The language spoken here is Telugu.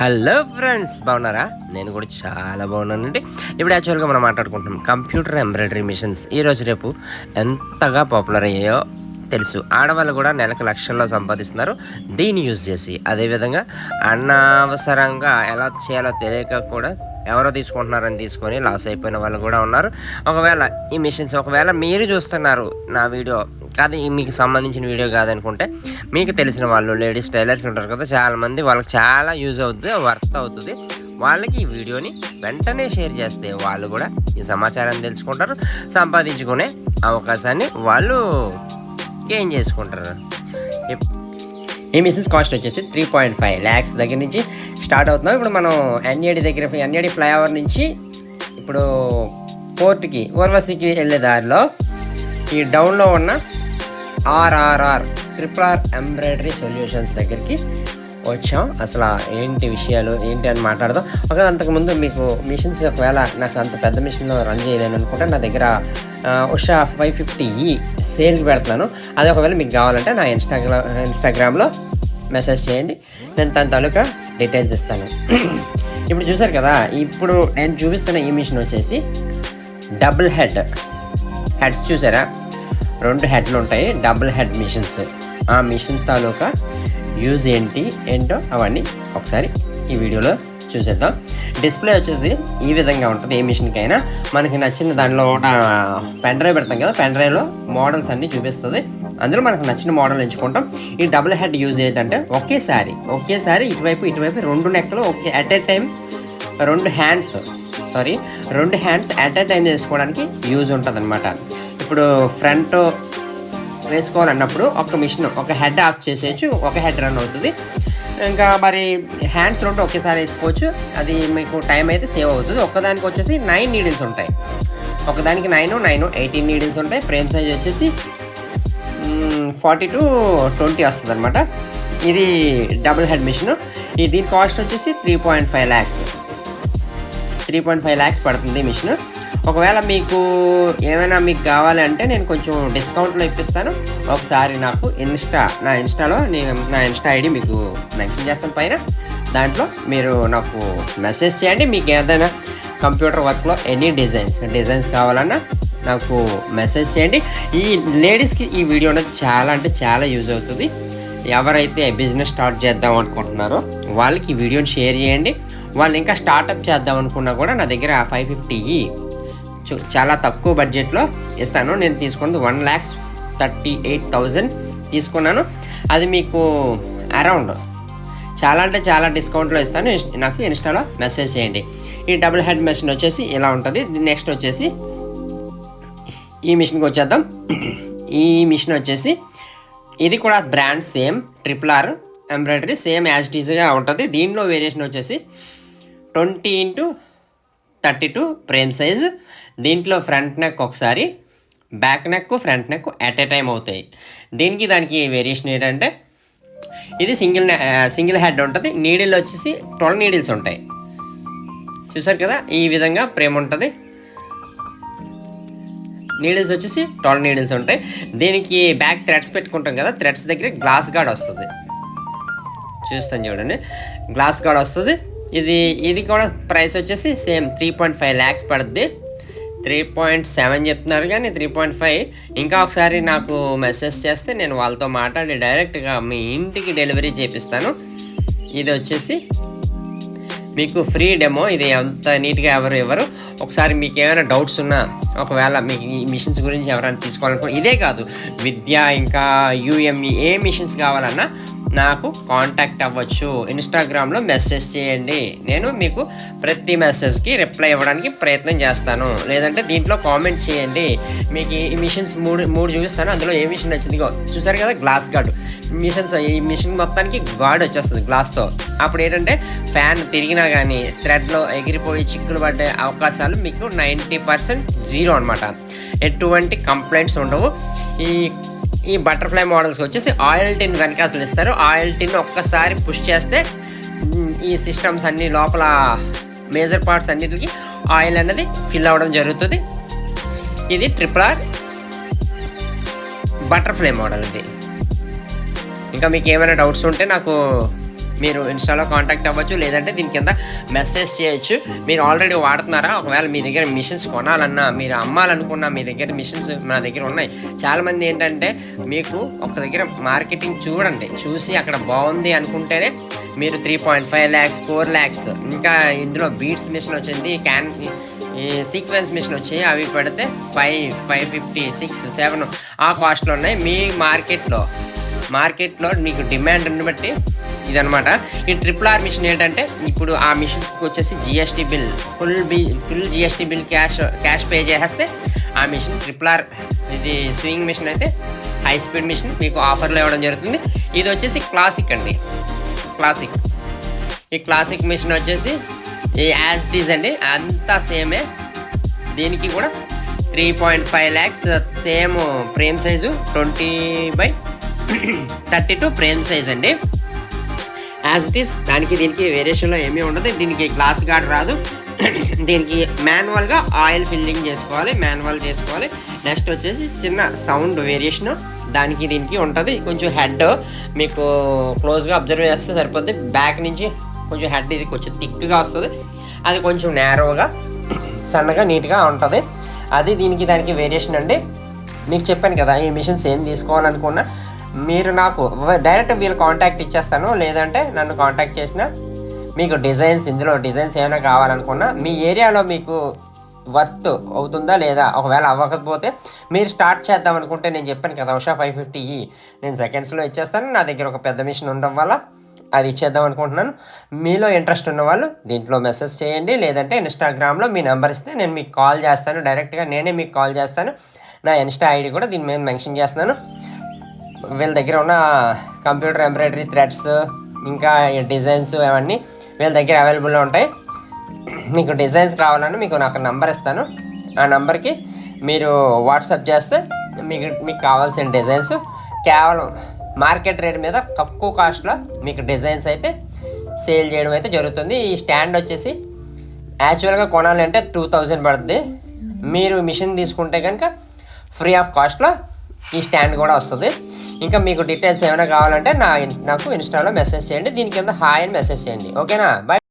హలో ఫ్రెండ్స్ బాగున్నారా? నేను కూడా చాలా బాగున్నానండి. ఇప్పుడు యాక్చువల్గా మనం మాట్లాడుకుంటున్నాం కంప్యూటర్ ఎంబ్రాయిడరీ మిషన్స్. ఈరోజు రేపు ఎంతగా పాపులర్ అయ్యాయో తెలుసు. ఆడవాళ్ళు కూడా నెలకు లక్షల్లో సంపాదిస్తున్నారు. దీన్ని యూజ్ చేసి అదేవిధంగా అనవసరంగా ఎలా చేయాలో తెలియక కూడా ఎవరో తీసుకుంటున్నారని తీసుకొని లాస్ అయిపోయిన వాళ్ళు కూడా ఉన్నారు. ఒకవేళ ఈ మిషన్స్ ఒకవేళ మీరు చూస్తున్నారు నా వీడియో కాదు మీకు సంబంధించిన వీడియో కాదనుకుంటే మీకు తెలిసిన వాళ్ళు లేడీస్ టైలర్స్ ఉంటారు కదా చాలామంది వాళ్ళకి చాలా యూజ్ అవుతుంది వర్త్ అవుతుంది వాళ్ళకి ఈ వీడియోని వెంటనే షేర్ చేస్తే వాళ్ళు కూడా ఈ సమాచారాన్ని తెలుసుకుంటారు సంపాదించుకునే అవకాశాన్ని వాళ్ళు గెయిన్ చేసుకుంటారు. ఇప్- ఈ మిషన్స్ కాస్ట్ వచ్చేసి త్రీ పాయింట్ ఫైవ్ ల్యాక్స్ దగ్గర నుంచి స్టార్ట్ అవుతున్నాం. ఇప్పుడు మనం ఎన్ఏడి దగ్గర ఎన్ఏడి ఫ్లైఓవర్ నుంచి ఇప్పుడు పోర్ట్కి ఓర్వసికి వెళ్ళే దారిలో ఈ డౌన్లో ఉన్న RRR triple R embroidery solutions దగ్గరికి వచ్చాం. అసలు ఏంటి విషయాలు ఏంటి అని మాట్లాడదాం. ఒకవేళ అంతకుముందు మీకు మిషన్స్ ఒకవేళ నాకు అంత పెద్ద మిషన్లో రన్ చేయలేను అనుకుంటే నా దగ్గర ఉషా ఫైవ్ ఫిఫ్టీ ఈ సేల్కి పెడుతున్నాను అది ఒకవేళ మీకు కావాలంటే నా ఇన్స్టాగ్రామ్ ఇన్స్టాగ్రామ్లో మెసేజ్ చేయండి. నేను దాని తాలూకా డీటెయిల్స్ ఇస్తాను. ఇప్పుడు చూసారు కదా ఇప్పుడు నేను చూపిస్తున్న ఈ మిషన్ వచ్చేసి డబుల్ హెడ్ హెడ్స్ చూసారా? రెండు హెడ్లు ఉంటాయి డబుల్ హెడ్ మిషన్స్ ఆ మిషన్స్ తాలూకా యూజ్ ఏంటి ఏంటో అవన్నీ ఒకసారి ఈ వీడియోలో చూసేద్దాం. డిస్ప్లే వచ్చేసి ఈ విధంగా ఉంటుంది. ఏ మిషన్కైనా మనకి నచ్చిన దానిలో పెన్ డ్రైవ్ పెడతాం కదా పెన్ డ్రైవ్లో మోడల్స్ అన్నీ చూపిస్తుంది. అందులో మనకు నచ్చిన మోడల్ ఎంచుకుంటాం. ఈ డబుల్ హెడ్ యూజ్ ఏంటంటే ఒకేసారి ఒకేసారి ఇటువైపు ఇటువైపు రెండు నెక్కలు ఒకే అట్ ఏ టైం రెండు హ్యాండ్స్ సారీ రెండు హ్యాండ్స్ అట్ ఏ టైం చేసుకోవడానికి యూజ్ ఉంటుంది ఇప్పుడు ఫ్రంట్ వేసుకోవాలన్నప్పుడు ఒక మిషన్ ఒక హెడ్ ఆఫ్ చేసేయచ్చు ఒక హెడ్ రన్ అవుతుంది. ఇంకా మరి హ్యాండ్స్ రెండు ఒకేసారి వేసుకోవచ్చు. అది మీకు టైం అయితే సేవ్ అవుతుంది. ఒకదానికి వచ్చేసి నైన్ నీడిల్స్ ఉంటాయి. ఒకదానికి నైన్ నైన్ ఎయిటీన్ నీడిల్స్ ఉంటాయి. ఫ్రేమ్ సైజ్ వచ్చేసి ఫార్టీ టు ట్వంటీ వస్తుంది అనమాట ఇది డబుల్ హెడ్ మిషన్. ఇది దీని కాస్ట్ వచ్చేసి three point five lakhs three point five lakhs పడుతుంది మిషన్. ఒకవేళ మీకు ఏమైనా మీకు కావాలంటే నేను కొంచెం డిస్కౌంట్లో ఇప్పిస్తాను. ఒకసారి నాకు ఇన్స్టా నా ఇన్స్టాలో నేను నా ఇన్స్టా ఐడి మీకు మెన్షన్ చేస్తాను పైన. దాంట్లో మీరు నాకు మెసేజ్ చేయండి. మీకు ఏదైనా కంప్యూటర్ వర్క్లో ఎనీ డిజైన్స్ డిజైన్స్ కావాలన్నా నాకు మెసేజ్ చేయండి. ఈ లేడీస్కి ఈ వీడియో అనేది చాలా అంటే చాలా యూజ్ అవుతుంది. ఎవరైతే బిజినెస్ స్టార్ట్ చేద్దాం అనుకుంటున్నారో వాళ్ళకి ఈ వీడియోని షేర్ చేయండి. వాళ్ళు ఇంకా స్టార్టప్ చేద్దాం అనుకున్నా కూడా నా దగ్గర ఫైవ్ ఫిఫ్టీ చాలా తక్కువ బడ్జెట్లో ఇస్తాను. నేను తీసుకున్నది one lakhs thirty eight thousand తీసుకున్నాను. అది మీకు అరౌండ్ చాలా అంటే చాలా డిస్కౌంట్లో ఇస్తాను. నాకు ఇన్స్టాలో మెసేజ్ చేయండి. ఈ డబుల్ హెడ్ మెషిన్ వచ్చేసి ఇలా ఉంటుంది. నెక్స్ట్ వచ్చేసి ఈ మిషన్కి వచ్చేద్దాం. ఈ మిషన్ వచ్చేసి ఇది కూడా brand same triple R embroidery same as టీజ్గా ఉంటుంది. దీనిలో వేరియేషన్ వచ్చేసి twenty into thirty two frame size. దీంట్లో ఫ్రంట్ నెక్ ఒకసారి back neck front neck at a time అవుతాయి. దీనికి దానికి వేరియేషన్ ఏంటంటే ఇది సింగిల్ సింగిల్ హెడ్ ఉంటుంది. నీడిల్ వచ్చేసి ట్వెల్వ్ నీడిల్స్ ఉంటాయి. చూసారు కదా? ఈ విధంగా ప్రేమ్ ఉంటుంది. నీడిల్స్ వచ్చేసి ట్వెల్వ్ నీడిల్స్ ఉంటాయి. దీనికి బ్యాక్ థ్రెడ్స్ పెట్టుకుంటాం కదా? థ్రెడ్స్ దగ్గర గ్లాస్ గార్డ్ వస్తుంది. చూస్తాను చూడండి. గ్లాస్ గార్డ్ వస్తుంది. ఇది ఇది కూడా ప్రైస్ వచ్చేసి same three point five lakhs పడుద్ది. త్రీ పాయింట్ సెవెన్ చెప్తున్నారు కానీ త్రీ పాయింట్ ఫైవ్ ఇంకా ఒకసారి నాకు మెసేజ్ చేస్తే నేను వాళ్ళతో మాట్లాడి డైరెక్ట్గా మీ ఇంటికి డెలివరీ చేపిస్తాను. ఇది వచ్చేసి మీకు ఫ్రీ డెమో ఇది అంత నీట్గా ఎవరు ఇవ్వరు. ఒకసారి మీకు ఏమైనా డౌట్స్ ఉన్నా ఒకవేళ మీకు ఈ మిషన్స్ గురించి ఎవరైనా తీసుకోవాలనుకో ఇదే కాదు. విద్య ఇంకా యూఎంఈ ఏ మిషన్స్ కావాలన్నా నాకు కాంటాక్ట్ అవ్వచ్చు. ఇన్స్టాగ్రామ్లో మెసేజ్ చేయండి. నేను మీకు ప్రతి మెసేజ్కి రిప్లై ఇవ్వడానికి ప్రయత్నం చేస్తాను. లేదంటే దీంట్లో కామెంట్ చేయండి. మీకు ఈ మిషన్స్ మూడు మూడు చూపిస్తాను. అందులో ఏ మిషన్ వచ్చింది? చూసారు కదా గ్లాస్ గార్డ్ మిషన్స్ ఈ మిషన్ మొత్తానికి గార్డ్ వచ్చేస్తుంది గ్లాస్తో అప్పుడు ఏంటంటే ఫ్యాన్ తిరిగినా కానీ థ్రెడ్లో ఎగిరిపోయి చిక్కులు పడే అవకాశాలు మీకు నైంటీ పర్సెంట్ జీరో అనమాట ఎటువంటి కంప్లైంట్స్ ఉండవు. ఈ ఈ బటర్ఫ్లై మోడల్స్ వచ్చేసి ఆయిల్ టిన్ వెనకాతలు ఇస్తారు. ఆయిల్ టిన్ ఒక్కసారి పుష్ చేస్తే ఈ సిస్టమ్స్ అన్ని లోపల మేజర్ పార్ట్స్ అన్నిటికి ఆయిల్ అనేది ఫిల్ అవ్వడం జరుగుతుంది. ఇది ట్రిపుల్ ఆర్ బటర్ఫ్లై మోడల్ ఇది. ఇంకా మీకు ఏమైనా డౌట్స్ ఉంటే నాకు మీరు ఇన్స్టాలో కాంటాక్ట్ అవ్వచ్చు లేదంటే దీని కింద మెసేజ్ చేయొచ్చు. మీరు ఆల్రెడీ వాడుతున్నారా? ఒకవేళ మీ దగ్గర మిషన్స్ కొనాలన్నా మీరు అమ్మాలనుకున్నా మీ దగ్గర మిషన్స్ మా దగ్గర ఉన్నాయి. చాలామంది ఏంటంటే మీకు ఒక దగ్గర మార్కెటింగ్ చూడండి. చూసి అక్కడ బాగుంది అనుకుంటేనే మీరు three point five lakhs four lakhs ఇంకా ఇందులో బీట్స్ మిషన్ వచ్చింది క్యాన్ ఈ సీక్వెన్స్ మిషన్ వచ్చి అవి పెడితే five five fifty six seven ఆ కాస్ట్లో ఉన్నాయి. మీ మార్కెట్లో మార్కెట్లో మీకు డిమాండ్ని బట్టి ఇదనమాట ఈ ట్రిపుల్ ఆర్ మిషన్ ఏంటంటే ఇప్పుడు ఆ మిషన్కి వచ్చేసి GST bill full B full GST bill cash cash pay చేసేస్తే ఆ మిషన్ ట్రిపుల్ ఆర్ ఇది స్వింగ్ మిషన్ అయితే హై స్పీడ్ మిషన్ మీకు ఆఫర్లో ఇవ్వడం జరుగుతుంది. ఇది వచ్చేసి క్లాసిక్ అండి. క్లాసిక్. ఈ క్లాసిక్ మిషన్ వచ్చేసి ఈ యాజ్ ఇట్ ఈజ్ అండి. అంతా సేమే. దీనికి కూడా three point five lakhs same frame size twenty by thirty two frame size అండి. యాజ్ ఇట్ ఈస్ దానికి దీనికి వేరియేషన్లో ఏమీ ఉండదు. దీనికి గ్లాస్ గార్డ్ రాదు. దీనికి మాన్యువల్గా ఆయిల్ ఫిల్లింగ్ చేసుకోవాలి. మాన్యువల్ చేసుకోవాలి. నెక్స్ట్ వచ్చేసి చిన్న సౌండ్ వేరియేషన్ దానికి దీనికి ఉంటుంది. కొంచెం హెడ్ మీకు క్లోజ్గా అబ్జర్వ్ చేస్తే సరిపోద్ది. బ్యాక్ నుంచి కొంచెం హెడ్ ఇది కొంచెం థిక్గా వస్తుంది. అది కొంచెం నేరోగా సన్నగా నీట్గా ఉంటుంది. అది దీనికి దానికి వేరియేషన్ అండి. మీకు చెప్పాను కదా ఈ మిషన్స్ ఏం తీసుకోవాలనుకున్నా మీరు నాకు డైరెక్ట్ వీళ్ళు కాంటాక్ట్ ఇచ్చేస్తాను. లేదంటే నన్ను కాంటాక్ట్ చేసిన మీకు డిజైన్స్ ఇందులో డిజైన్స్ ఏమైనా కావాలనుకున్నా మీ ఏరియాలో మీకు వర్త్ అవుతుందా లేదా? ఒకవేళ అవ్వకపోతే మీరు స్టార్ట్ చేద్దాం అనుకుంటే నేను చెప్పాను కదా ఉషా ఫైవ్ ఫిఫ్టీ e. నేను సెకండ్స్లో ఇచ్చేస్తాను. నా దగ్గర ఒక పెద్ద మిషన్ ఉండడం వల్ల అది ఇచ్చేద్దాం అనుకుంటున్నాను. మీలో ఇంట్రెస్ట్ ఉన్న వాళ్ళు దీంట్లో మెసేజ్ చేయండి. లేదంటే ఇన్స్టాగ్రామ్లో మీ నెంబర్ ఇస్తే నేను మీకు కాల్ చేస్తాను. డైరెక్ట్గా నేనే మీకు కాల్ చేస్తాను. నా ఇన్స్టా ఐడి కూడా దీని మీద మెన్షన్ చేస్తున్నాను. వీళ్ళ దగ్గర ఉన్న కంప్యూటర్ ఎంబ్రాయిడరీ థ్రెడ్స్ ఇంకా డిజైన్స్ అవన్నీ వీళ్ళ దగ్గర అవైలబుల్లో ఉంటాయి. మీకు డిజైన్స్ కావాలని మీకు నాకు నంబర్ ఇస్తాను. ఆ నంబర్కి మీరు వాట్సాప్ చేస్తే మీకు మీకు కావాల్సిన డిజైన్స్ కేవలం మార్కెట్ రేట్ మీద తక్కువ కాస్ట్లో మీకు డిజైన్స్ అయితే సేల్ చేయడం అయితే జరుగుతుంది. ఈ స్టాండ్ వచ్చేసి యాక్చువల్గా కొనాలంటే టూ థౌజండ్ పడుతుంది. మీరు మిషన్ తీసుకుంటే కనుక ఫ్రీ ఆఫ్ కాస్ట్లో ఈ స్టాండ్ కూడా వస్తుంది. ఇంకా మీకు డీటెయిల్స్ ఏమైనా కావాలంటే నా నాకు ఇన్స్టాలో మెసేజ్ చేయండి. దీని కింద హాయ్ అని మెసేజ్ చేయండి. ఓకేనా బాయ్